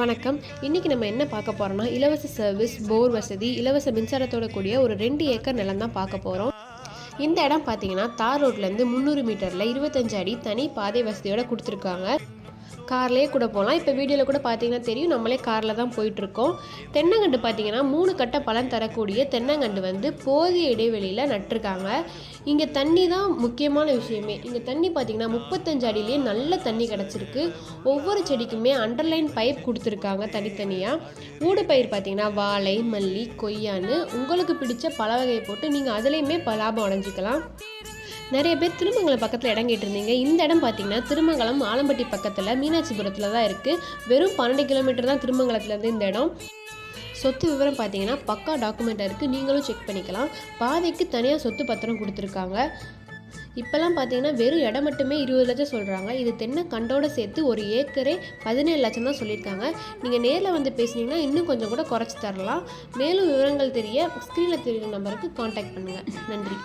வணக்கம். இன்றைக்கி நம்ம என்ன பார்க்க போகிறோம்னா இலவச சர்வீஸ் போர் வசதி இலவச மின்சாரத்தோட கூடிய ஒரு ரெண்டு ஏக்கர் நிலம் தான் பார்க்க போகிறோம் இந்த இடம் பார்த்தீங்கன்னா தார் ரோட்லேருந்து முந்நூறு மீட்டரில் இருபத்தஞ்சு அடி தனி பாதை வசதியோட கொடுத்துருக்காங்க. கார்லேயே கூட போகலாம். இப்போ வீடியோவில் கூட பார்த்தீங்கன்னா தெரியும். நம்மளே காரில் தான் போயிட்டுருக்கோம். தென்னங்கண்டு பார்த்தீங்கன்னா மூணு கட்ட பழம் தரக்கூடிய தென்னங்கண்டு வந்து போதிய இடைவெளியில் நட்டிருக்காங்க. இங்கே தண்ணி தான் முக்கியமான விஷயமே. இங்கே தண்ணி பார்த்தீங்கன்னா முப்பத்தஞ்சு அடியிலேயே நல்ல தண்ணி கிடச்சிருக்கு. ஒவ்வொரு செடிக்குமே அண்டர்லைன் பைப் கொடுத்துருக்காங்க தனித்தனியாக ஊடு பயிர் பார்த்திங்கன்னா வாழை மல்லி கொய்யான்னு உங்களுக்கு பிடிச்ச பல வகையை போட்டு நீங்கள் அதுலேயுமே லாபம் அடைஞ்சிக்கலாம். நிறைய பேர் திருமங்கலம் பக்கத்தில் இடம் கேட்டிருந்தீங்க இந்த இடம் பார்த்தீங்கன்னா திருமங்கலம் ஆலம்பட்டி பக்கத்தில் மீனாட்சிபுரத்தில் தான் இருக்குது வெறும் பன்னெண்டு கிலோமீட்டர் தான் திருமங்கலத்துலேருந்து இந்த இடம். சொத்து விவரம் பார்த்தீங்கன்னா பக்கா டாக்குமெண்ட்டாக இருக்குது நீங்களும் செக் பண்ணிக்கலாம். பாதைக்கு தனியாக சொத்து பத்திரம் கொடுத்துருக்காங்க. இப்போல்லாம் பார்த்தீங்கன்னா வெறும் இடம் மட்டுமே இருபது லட்சம் சொல்கிறாங்க இது தென்னை கண்டோட சேர்த்து ஒரு ஏக்கரே பதினேழு லட்சம் தான் சொல்லியிருக்காங்க. நீங்கள் நேரில் வந்து பேசுனீங்கன்னா இன்னும் கொஞ்சம் கூட குறைச்சி தரலாம். மேலும் விவரங்கள் தெரிய ஸ்க்ரீனில் தெரியும் நம்பருக்கு காண்டாக்ட் பண்ணுங்கள் நன்றி.